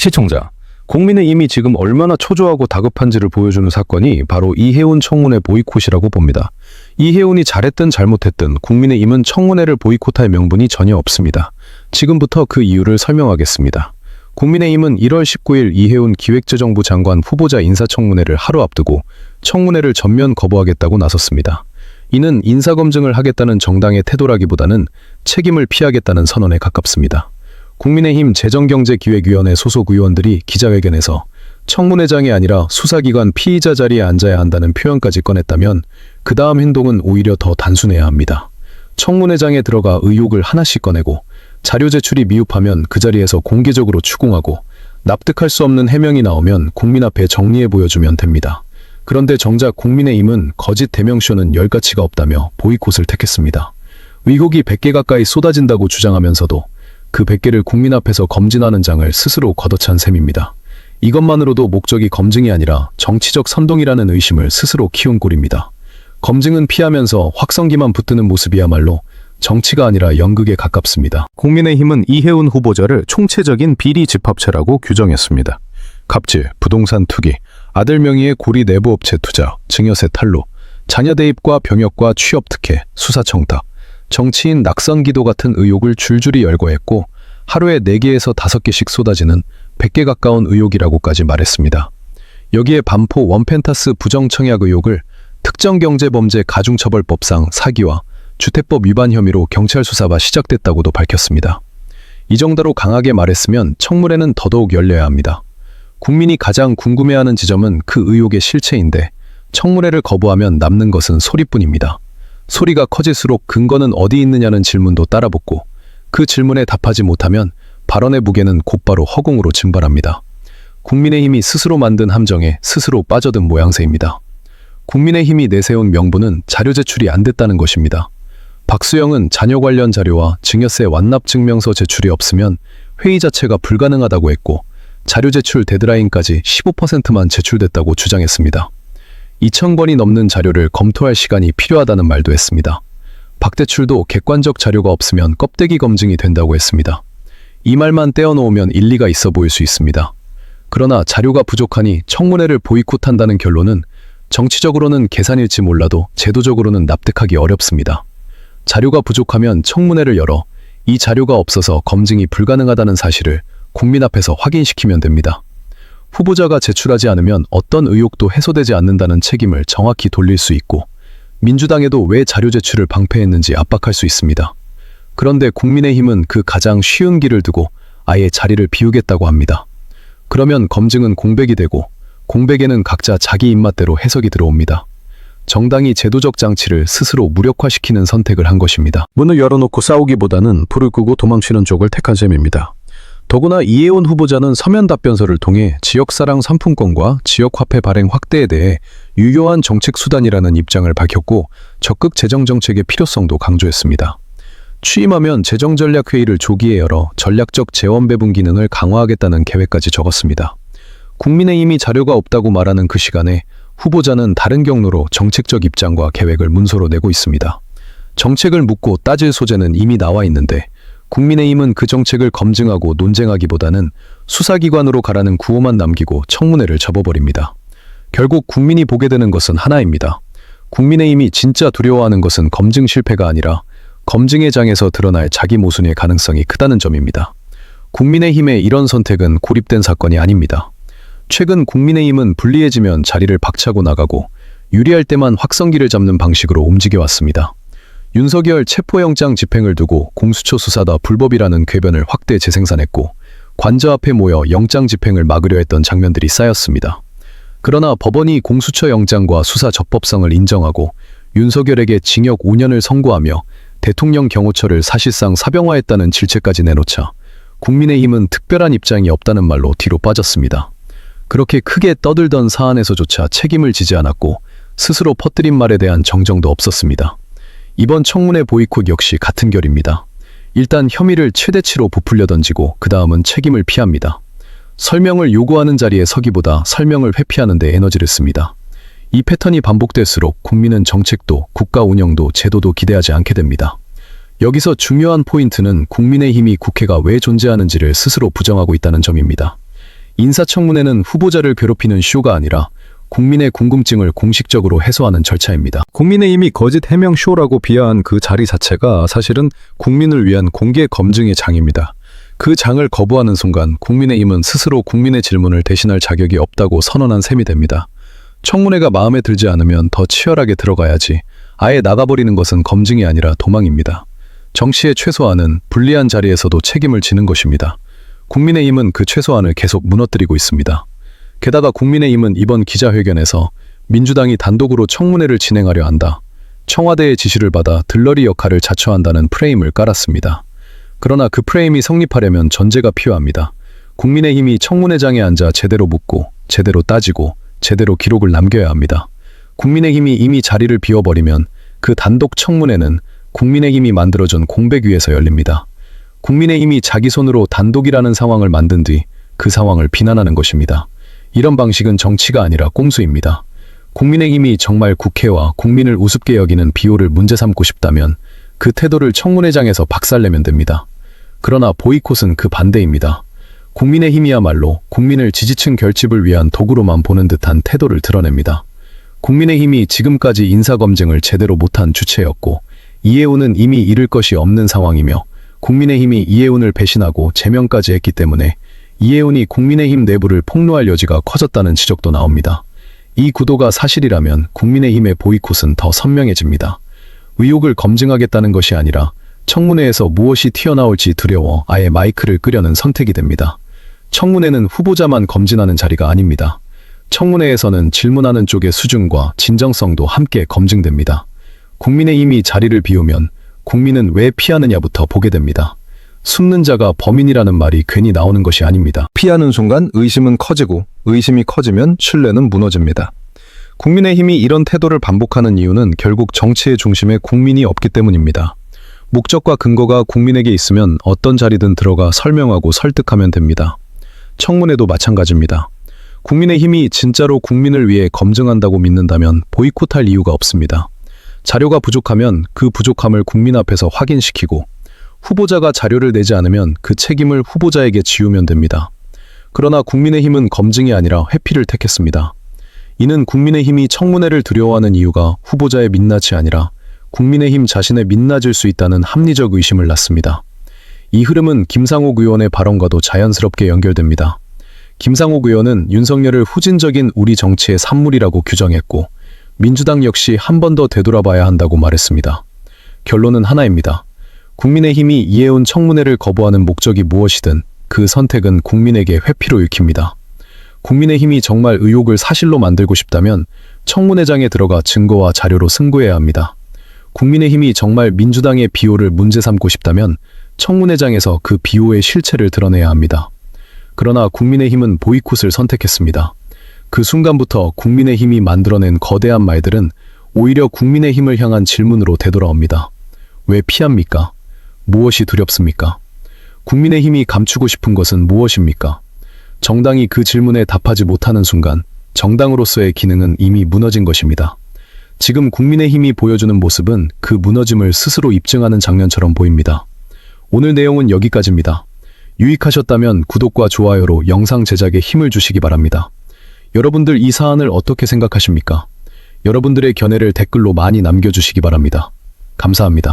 시청자, 국민의힘이 지금 얼마나 초조하고 다급한지를 보여주는 사건이 바로 이해운 청문회 보이콧이라고 봅니다. 이해운이 잘했든 잘못했든 국민의힘은 청문회를 보이콧할 명분이 전혀 없습니다. 지금부터 그 이유를 설명하겠습니다. 국민의힘은 1월 19일 이해운 기획재정부 장관 후보자 인사청문회를 하루 앞두고 청문회를 전면 거부하겠다고 나섰습니다. 이는 인사검증을 하겠다는 정당의 태도라기보다는 책임을 피하겠다는 선언에 가깝습니다. 국민의힘 재정경제기획위원회 소속 의원들이 기자회견에서 청문회장이 아니라 수사기관 피의자 자리에 앉아야 한다는 표현까지 꺼냈다면 그 다음 행동은 오히려 더 단순해야 합니다. 청문회장에 들어가 의혹을 하나씩 꺼내고 자료 제출이 미흡하면 그 자리에서 공개적으로 추궁하고 납득할 수 없는 해명이 나오면 국민 앞에 정리해 보여주면 됩니다. 그런데 정작 국민의힘은 거짓 대명쇼는 열 가치가 없다며 보이콧을 택했습니다. 의혹이 100개 가까이 쏟아진다고 주장하면서도 그 100개를 국민 앞에서 검진하는 장을 스스로 걷어찬 셈입니다. 이것만으로도 목적이 검증이 아니라 정치적 선동이라는 의심을 스스로 키운 꼴입니다. 검증은 피하면서 확성기만 붙드는 모습이야말로 정치가 아니라 연극에 가깝습니다. 국민의힘은 이해운 후보자를 총체적인 비리 집합체라고 규정했습니다. 갑질, 부동산 투기, 아들 명의의 고리 내부 업체 투자, 증여세 탈루, 자녀 대입과 병역과 취업 특혜, 수사 청탁, 정치인 낙선 기도 같은 의혹을 줄줄이 열거했고 하루에 4개에서 5개씩 쏟아지는 100개 가까운 의혹이라고까지 말했습니다. 여기에 반포 원펜타스 부정청약 의혹을 특정경제범죄 가중처벌법상 사기와 주택법 위반 혐의로 경찰 수사가 시작됐다고도 밝혔습니다. 이 정도로 강하게 말했으면 청문회는 더더욱 열려야 합니다. 국민이 가장 궁금해하는 지점은 그 의혹의 실체인데 청문회를 거부하면 남는 것은 소리뿐입니다. 소리가 커질수록 근거는 어디 있느냐는 질문도 따라붙고 그 질문에 답하지 못하면 발언의 무게는 곧바로 허공으로 증발합니다. 국민의힘이 스스로 만든 함정에 스스로 빠져든 모양새입니다. 국민의힘이 내세운 명분은 자료 제출이 안 됐다는 것입니다. 박수영은 자녀 관련 자료와 증여세 완납 증명서 제출이 없으면 회의 자체가 불가능하다고 했고 자료 제출 데드라인까지 15%만 제출됐다고 주장했습니다. 2,000권이 넘는 자료를 검토할 시간이 필요하다는 말도 했습니다. 박대출도 객관적 자료가 없으면 껍데기 검증이 된다고 했습니다. 이 말만 떼어놓으면 일리가 있어 보일 수 있습니다. 그러나 자료가 부족하니 청문회를 보이콧한다는 결론은 정치적으로는 계산일지 몰라도 제도적으로는 납득하기 어렵습니다. 자료가 부족하면 청문회를 열어 이 자료가 없어서 검증이 불가능하다는 사실을 국민 앞에서 확인시키면 됩니다. 후보자가 제출하지 않으면 어떤 의혹도 해소되지 않는다는 책임을 정확히 돌릴 수 있고 민주당에도 왜 자료 제출을 방패했는지 압박할 수 있습니다. 그런데 국민의힘은 그 가장 쉬운 길을 두고 아예 자리를 비우겠다고 합니다. 그러면 검증은 공백이 되고 공백에는 각자 자기 입맛대로 해석이 들어옵니다. 정당이 제도적 장치를 스스로 무력화시키는 선택을 한 것입니다. 문을 열어놓고 싸우기보다는 불을 끄고 도망치는 쪽을 택한 셈입니다. 더구나 이해원 후보자는 서면 답변서를 통해 지역사랑 상품권과 지역화폐 발행 확대에 대해 유효한 정책 수단이라는 입장을 밝혔고 적극 재정 정책의 필요성도 강조했습니다. 취임하면 재정전략회의를 조기에 열어 전략적 재원 배분 기능을 강화하겠다는 계획까지 적었습니다. 국민의힘이 자료가 없다고 말하는 그 시간에 후보자는 다른 경로로 정책적 입장과 계획을 문서로 내고 있습니다. 정책을 묻고 따질 소재는 이미 나와 있는데 국민의힘은 그 정책을 검증하고 논쟁하기보다는 수사기관으로 가라는 구호만 남기고 청문회를 접어버립니다. 결국 국민이 보게 되는 것은 하나입니다. 국민의힘이 진짜 두려워하는 것은 검증 실패가 아니라 검증의 장에서 드러날 자기 모순의 가능성이 크다는 점입니다. 국민의힘의 이런 선택은 고립된 사건이 아닙니다. 최근 국민의힘은 불리해지면 자리를 박차고 나가고 유리할 때만 확성기를 잡는 방식으로 움직여왔습니다. 윤석열 체포영장 집행을 두고 공수처 수사다 불법이라는 궤변을 확대 재생산했고 관저 앞에 모여 영장 집행을 막으려 했던 장면들이 쌓였습니다. 그러나 법원이 공수처 영장과 수사 적법성을 인정하고 윤석열에게 징역 5년을 선고하며 대통령 경호처를 사실상 사병화했다는 질책까지 내놓자 국민의힘은 특별한 입장이 없다는 말로 뒤로 빠졌습니다. 그렇게 크게 떠들던 사안에서조차 책임을 지지 않았고 스스로 퍼뜨린 말에 대한 정정도 없었습니다. 이번 청문회 보이콧 역시 같은 결입니다. 일단 혐의를 최대치로 부풀려 던지고 그 다음은 책임을 피합니다. 설명을 요구하는 자리에 서기보다 설명을 회피하는 데 에너지를 씁니다. 이 패턴이 반복될수록 국민은 정책도 국가 운영도 제도도 기대하지 않게 됩니다. 여기서 중요한 포인트는 국민의힘이 국회가 왜 존재하는지를 스스로 부정하고 있다는 점입니다. 인사청문회는 후보자를 괴롭히는 쇼가 아니라 국민의 궁금증을 공식적으로 해소하는 절차입니다. 국민의힘이 거짓 해명 쇼라고 비하한 그 자리 자체가 사실은 국민을 위한 공개 검증의 장입니다. 그 장을 거부하는 순간 국민의힘은 스스로 국민의 질문을 대신할 자격이 없다고 선언한 셈이 됩니다. 청문회가 마음에 들지 않으면 더 치열하게 들어가야지 아예 나가버리는 것은 검증이 아니라 도망입니다. 정치의 최소한은 불리한 자리에서도 책임을 지는 것입니다. 국민의힘은 그 최소한을 계속 무너뜨리고 있습니다. 게다가 국민의힘은 이번 기자회견에서 민주당이 단독으로 청문회를 진행하려 한다. 청와대의 지시를 받아 들러리 역할을 자처한다는 프레임을 깔았습니다. 그러나 그 프레임이 성립하려면 전제가 필요합니다. 국민의힘이 청문회장에 앉아 제대로 묻고 제대로 따지고 제대로 기록을 남겨야 합니다. 국민의힘이 이미 자리를 비워버리면 그 단독 청문회는 국민의힘이 만들어준 공백 위에서 열립니다. 국민의힘이 자기 손으로 단독이라는 상황을 만든 뒤 그 상황을 비난하는 것입니다. 이런 방식은 정치가 아니라 꼼수입니다. 국민의힘이 정말 국회와 국민을 우습게 여기는 비호를 문제 삼고 싶다면 그 태도를 청문회장에서 박살내면 됩니다. 그러나 보이콧은 그 반대입니다. 국민의힘이야말로 국민을 지지층 결집을 위한 도구로만 보는 듯한 태도를 드러냅니다. 국민의힘이 지금까지 인사검증을 제대로 못한 주체였고 이해운은 이미 잃을 것이 없는 상황이며 국민의힘이 이해운을 배신하고 제명까지 했기 때문에 이해운이 국민의힘 내부를 폭로할 여지가 커졌다는 지적도 나옵니다. 이 구도가 사실이라면 국민의힘의 보이콧은 더 선명해집니다. 의혹을 검증하겠다는 것이 아니라 청문회에서 무엇이 튀어나올지 두려워 아예 마이크를 끄려는 선택이 됩니다. 청문회는 후보자만 검진하는 자리가 아닙니다. 청문회에서는 질문하는 쪽의 수준과 진정성도 함께 검증됩니다. 국민의힘이 자리를 비우면 국민은 왜 피하느냐부터 보게 됩니다. 숨는 자가 범인이라는 말이 괜히 나오는 것이 아닙니다. 피하는 순간 의심은 커지고 의심이 커지면 신뢰는 무너집니다. 국민의힘이 이런 태도를 반복하는 이유는 결국 정치의 중심에 국민이 없기 때문입니다. 목적과 근거가 국민에게 있으면 어떤 자리든 들어가 설명하고 설득하면 됩니다. 청문회도 마찬가지입니다. 국민의힘이 진짜로 국민을 위해 검증한다고 믿는다면 보이콧할 이유가 없습니다. 자료가 부족하면 그 부족함을 국민 앞에서 확인시키고 후보자가 자료를 내지 않으면 그 책임을 후보자에게 지우면 됩니다. 그러나 국민의힘은 검증이 아니라 회피를 택했습니다. 이는 국민의힘이 청문회를 두려워하는 이유가 후보자의 민낯이 아니라 국민의힘 자신의 민낯일 수 있다는 합리적 의심을 낳습니다. 이 흐름은 김상욱 의원의 발언과도 자연스럽게 연결됩니다. 김상욱 의원은 윤석열을 후진적인 우리 정치의 산물이라고 규정했고 민주당 역시 한 번 더 되돌아봐야 한다고 말했습니다. 결론은 하나입니다. 국민의힘이 이해운 청문회를 거부하는 목적이 무엇이든 그 선택은 국민에게 회피로 읽힙니다. 국민의힘이 정말 의혹을 사실로 만들고 싶다면 청문회장에 들어가 증거와 자료로 승부해야 합니다. 국민의힘이 정말 민주당의 비호를 문제 삼고 싶다면 청문회장에서 그 비호의 실체를 드러내야 합니다. 그러나 국민의힘은 보이콧을 선택했습니다. 그 순간부터 국민의힘이 만들어낸 거대한 말들은 오히려 국민의힘을 향한 질문으로 되돌아옵니다. 왜 피합니까? 무엇이 두렵습니까? 국민의힘이 감추고 싶은 것은 무엇입니까? 정당이 그 질문에 답하지 못하는 순간 정당으로서의 기능은 이미 무너진 것입니다. 지금 국민의힘이 보여주는 모습은 그 무너짐을 스스로 입증하는 장면처럼 보입니다. 오늘 내용은 여기까지입니다. 유익하셨다면 구독과 좋아요로 영상 제작에 힘을 주시기 바랍니다. 여러분들 이 사안을 어떻게 생각하십니까? 여러분들의 견해를 댓글로 많이 남겨주시기 바랍니다. 감사합니다.